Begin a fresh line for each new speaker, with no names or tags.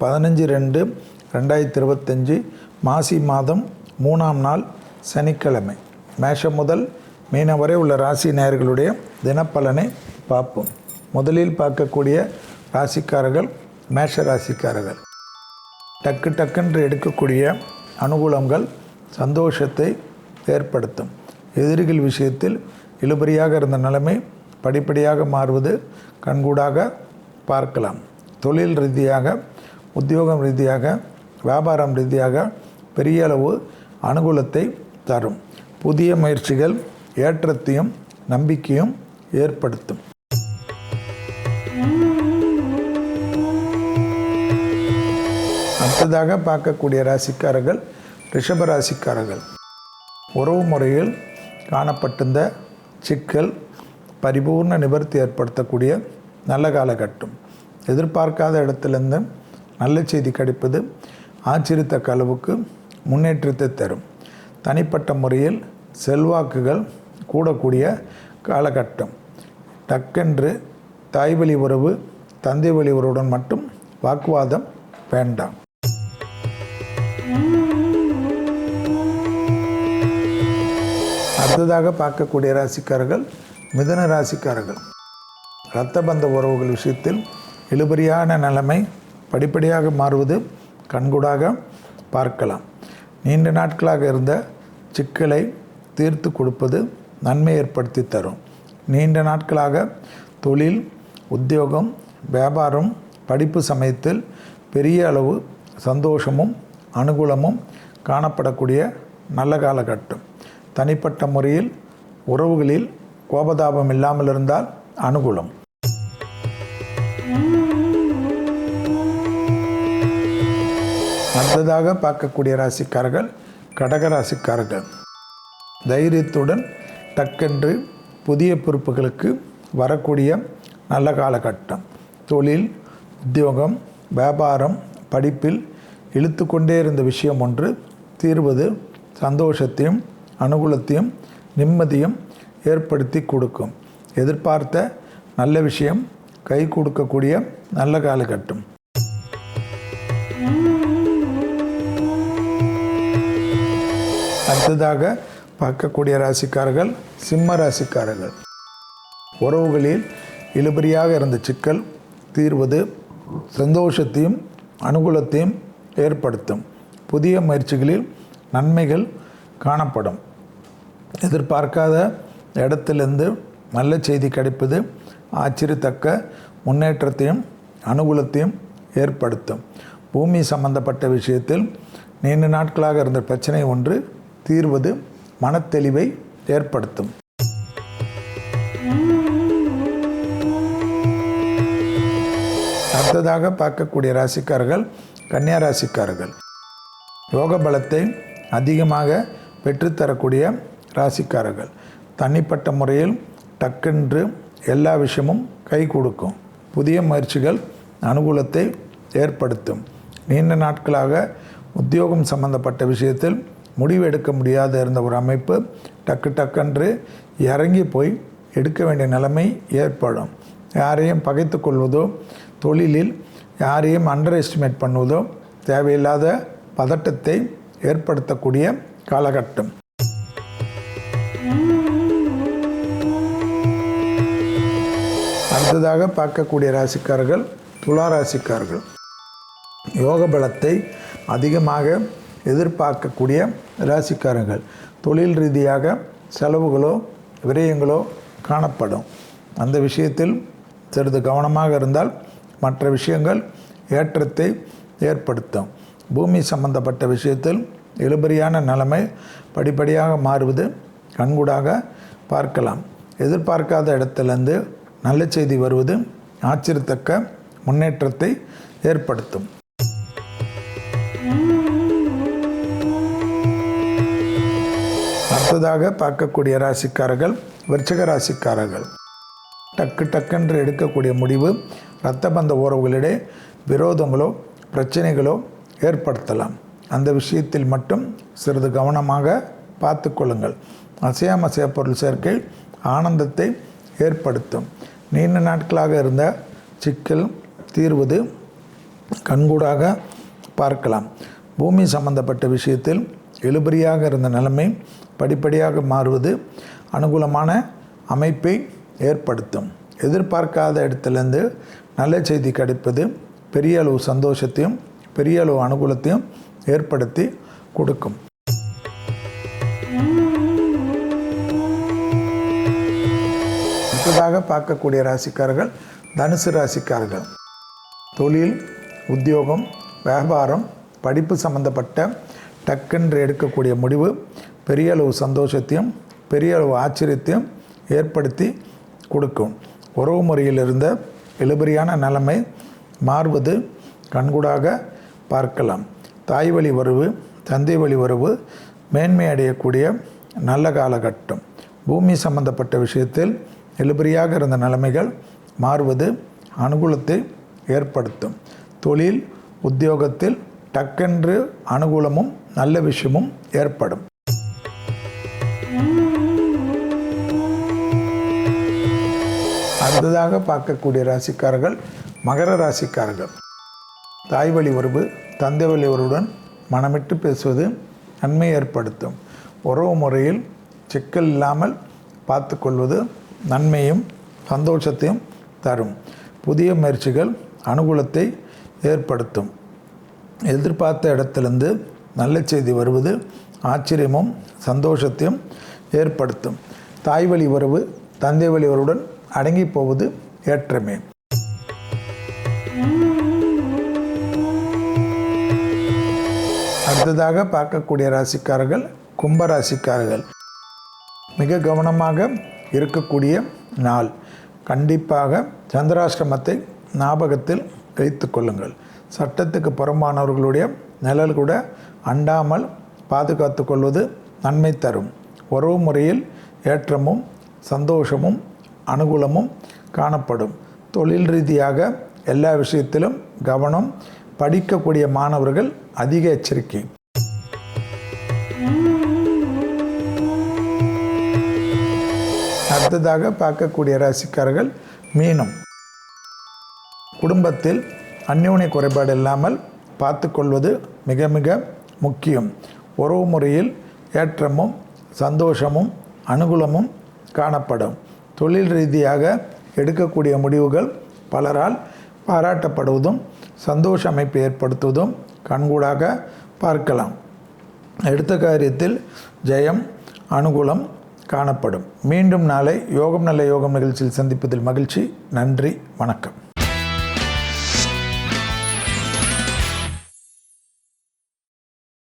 பதினஞ்சு ரெண்டு ரெண்டாயிரத்தி இருபத்தஞ்சி மாசி மாதம் மூணாம் நாள் சனிக்கிழமை. மேஷம் முதல் மீனம் வரை உள்ள ராசி நேயர்களுடைய தினப்பலனை பார்ப்போம். முதலில் பார்க்கக்கூடிய ராசிக்காரர்கள் மேஷ ராசிக்காரர்கள். டக்கு டக்குன்று எடுக்கக்கூடிய அனுகூலங்கள் சந்தோஷத்தை ஏற்படுத்தும். எதிரிகள் விஷயத்தில் இழுபறியாக இருந்த நிலைமை படிப்படியாக மாறுவது கண்கூடாக பார்க்கலாம். தொழில் ரீதியாக உத்தியோகம் ரீதியாக வியாபாரம் ரீதியாக பெரிய அளவு அனுகூலத்தை தரும். புதிய முயற்சிகள் ஏற்றத்தையும் நம்பிக்கையும் ஏற்படுத்தும். அடுத்ததாக பார்க்கக்கூடிய ராசிக்காரர்கள் ரிஷப ராசிக்காரர்கள். உறவு முறையில் காணப்பட்டிருந்த சிக்கல் பரிபூர்ண நிவர்த்தி ஏற்படுத்தக்கூடிய நல்ல காலகட்டம். எதிர்பார்க்காத இடத்துலேருந்து நல்ல செய்தி கிடைப்பது ஆச்சரியத்தக்க அளவுக்கு முன்னேற்றத்தை தரும். தனிப்பட்ட முறையில் செல்வாக்குகள் கூடக்கூடிய காலகட்டம். டக்கென்று தாய்வழி உறவு தந்தை வழி உறவுடன் மட்டும் வாக்குவாதம் வேண்டாம். அடுத்ததாக பார்க்கக்கூடிய ராசிக்காரர்கள் மிதன ராசிக்காரர்கள். இரத்த பந்த உறவுகள் விஷயத்தில் இழுபறியான நிலைமை படிப்படியாக மாறுவது கண்கூடாக பார்க்கலாம். நீண்ட நாட்களாக இருந்த சிக்கலை தீர்த்து கொடுப்பது நன்மை ஏற்படுத்தி தரும். நீண்ட நாட்களாக தொழில் உத்தியோகம் வியாபாரம் படிப்பு சமயத்தில் பெரிய அளவு சந்தோஷமும் அனுகூலமும் காணப்படக்கூடிய நல்ல காலகட்டம். தனிப்பட்ட முறையில் உறவுகளில் கோபதாபம் இல்லாமல் இருந்தால் அனுகூலம். அடுத்ததாக பார்க்கக்கூடிய ராசிக்காரர்கள் கடக ராசிக்காரர்கள். தைரியத்துடன் டக்கென்று புதிய பொறுப்புகளுக்கு வரக்கூடிய நல்ல காலகட்டம். தொழில் உத்தியோகம் வியாபாரம் படிப்பில் இழுத்து கொண்டே இருந்த விஷயம் ஒன்று தீர்வது சந்தோஷத்தையும் அனுகூலத்தையும் நிம்மதியும் ஏற்படுத்தி கொடுக்கும். எதிர்பார்த்த நல்ல விஷயம் கை கொடுக்கக்கூடிய நல்ல காலகட்டம். அடுத்ததாக பார்க்கக்கூடிய ராசிக்காரர்கள் சிம்ம ராசிக்காரர்கள். உறவுகளில் இழுபறியாக இருந்த சிக்கல் தீர்வது சந்தோஷத்தையும் அனுகூலத்தையும் ஏற்படுத்தும். புதிய முயற்சிகளில் நன்மைகள் காணப்படும். எதிர்பார்க்காத இடத்திலிருந்து நல்ல செய்தி கிடைப்பது ஆச்சரியத்தக்க முன்னேற்றத்தையும் அனுகூலத்தையும் ஏற்படுத்தும். பூமி சம்பந்தப்பட்ட விஷயத்தில் நீண்ட நாட்களாக இருந்த பிரச்சனை ஒன்று தீர்வது மனத்தெளிவை ஏற்படுத்தும். அடுத்ததாக பார்க்கக்கூடிய ராசிக்காரர்கள் கன்னியா ராசிக்காரர்கள். யோக பலத்தை அதிகமாக பெற்றுத்தரக்கூடிய ராசிக்காரர்கள். தனிப்பட்ட முறையில் டக்கென்று எல்லா விஷயமும் கை கொடுக்கும். புதிய முயற்சிகள் அனுகூலத்தை ஏற்படுத்தும். நீண்ட நாட்களாக உத்தியோகம் சம்பந்தப்பட்ட விஷயத்தில் முடிவு எடுக்க முடியாத இருந்த ஒரு அமைப்பு டக்கு டக்கென்று இறங்கி போய் எடுக்க வேண்டிய நிலைமை ஏற்படும். யாரையும் பகைத்து கொள்வதோ தொழிலில் யாரையும் அண்டர் எஸ்டிமேட் பண்ணுவதோ தேவையில்லாத பதட்டத்தை ஏற்படுத்தக்கூடிய காலகட்டம். அடுத்ததாக பார்க்கக்கூடிய ராசிக்காரர்கள் துலா ராசிக்காரர்கள். யோக பலத்தை அதிகமாக எதிர்பார்க்கக்கூடிய ராசிக்காரர்கள். தொழில் ரீதியாக செலவுகளோ விரயங்களோ காணப்படும். அந்த விஷயத்தில் சிறிது கவனமாக இருந்தால் மற்ற விஷயங்கள் ஏற்றத்தை ஏற்படுத்தும். பூமி சம்பந்தப்பட்ட விஷயத்தில் இழுபறியான நிலைமை படிப்படியாக மாறுவது கண்கூடாக பார்க்கலாம். எதிர்பார்க்காத இடத்திலிருந்து நல்ல செய்தி வருவது ஆச்சரியத்தக்க முன்னேற்றத்தை ஏற்படுத்தும். அடுத்ததாக பார்க்கக்கூடிய ராசிக்காரர்கள் விருச்சக ராசிக்காரர்கள். டக்கு டக்குன்று எடுக்கக்கூடிய முடிவு இரத்த பந்த உறவுகளிடையே விரோதங்களோ பிரச்சனைகளோ ஏற்படுத்தலாம். அந்த விஷயத்தில் மட்டும் சிறிது கவனமாக பார்த்து கொள்ளுங்கள். அசையாமசைய பொருள் சேர்க்கை ஆனந்தத்தை ஏற்படுத்தும். நீண்ட நாட்களாக இருந்த சிக்கல் தீர்வது கண்கூடாக பார்க்கலாம். பூமி சம்பந்தப்பட்ட விஷயத்தில் இழுபறியாக இருந்த நிலைமை படிப்படியாக மாறுவது அனுகூலமான அமைப்பை ஏற்படுத்தும். எதிர்பார்க்காத இடத்துலேருந்து நல்ல செய்தி கிடைப்பது பெரிய அளவு சந்தோஷத்தையும் பெரிய அளவு அனுகூலத்தையும் ஏற்படுத்தி கொடுக்கும். அடுத்ததாக பார்க்கக்கூடிய ராசிக்காரர்கள் தனுசு ராசிக்காரர்கள். தொழில் உத்தியோகம் வியாபாரம் படிப்பு சம்பந்தப்பட்ட டக்குன்று எடுக்கக்கூடிய முடிவு பெரிய அளவு சந்தோஷத்தையும் பெரிய அளவு ஆச்சரியத்தையும் ஏற்படுத்தி கொடுக்கும். உறவு முறையில் இருந்த இழுபறியான நிலைமை மாறுவது கண்கூடாக பார்க்கலாம். தாய் வழி வரவு தந்தை வழி வரவு மேன்மை அடையக்கூடிய நல்ல காலகட்டம். பூமி சம்பந்தப்பட்ட விஷயத்தில் இழுபறியாக இருந்த நிலைமைகள் மாறுவது அனுகூலத்தை ஏற்படுத்தும். தொழில் உத்தியோகத்தில் டக்கென்று அனுகூலமும் நல்ல விஷயமும் ஏற்படும். அடுத்ததாக பார்க்கக்கூடிய ராசிக்காரர்கள் மகர ராசிக்காரர்கள். தாய் வழி உறவு தந்தை வழி உறவுடன் மனமிட்டு பேசுவது நன்மை ஏற்படுத்தும். உறவு முறையில் சிக்கல் இல்லாமல் பார்த்து கொள்வது நன்மையும் சந்தோஷத்தையும் தரும். புதிய முயற்சிகள் அனுகூலத்தை ஏற்படுத்தும். எதிர்பார்த்த இடத்திலிருந்து நல்ல செய்தி வருவது ஆச்சரியமும் சந்தோஷத்தையும் ஏற்படுத்தும். தாய் வழி உறவு தந்தை வழி உறவுடன் அடங்கி போவது ஏற்றமே. அடுத்ததாக பார்க்கக்கூடிய ராசிக்காரர்கள் கும்ப ராசிக்காரர்கள் மிக கவனமாக இருக்கக்கூடிய நாள். கண்டிப்பாக சந்திராசிரமத்தை ஞாபகத்தில் வைத்து கொள்ளுங்கள். சட்டத்துக்கு புறம்பானவர்களுடைய நிழல் கூட அண்டாமல் பாதுகாத்து கொள்வது நன்மை தரும். உறவு முறையில் ஏற்றமும் சந்தோஷமும் அனுகூலமும் காணப்படும். தொழில் ரீதியாக எல்லா விஷயத்திலும் கவனம் படிக்கக்கூடிய மாணவர்கள் அதிக எச்சரிக்கை. அடுத்ததாக பார்க்கக்கூடிய ராசிக்காரர்கள் மீனம். குடும்பத்தில் அந்யோன்ய குறைபாடு இல்லாமல் பார்த்து கொள்வது மிக மிக முக்கியம். உறவு முறையில் ஏற்றமும் சந்தோஷமும் அனுகூலமும் காணப்படும். தொழில் ரீதியாக எடுக்கக்கூடிய முடிவுகள் பலரால் பாராட்டப்படுவதும் சந்தோஷ அமைப்பை ஏற்படுத்துவதும் கண்கூடாக பார்க்கலாம். எடுத்த காரியத்தில் ஜெயம் அனுகூலம் காணப்படும். மீண்டும் நாளை யோகம் நல்ல யோகம் நிகழ்ச்சியில் சந்திப்பதில் மகிழ்ச்சி. நன்றி வணக்கம்.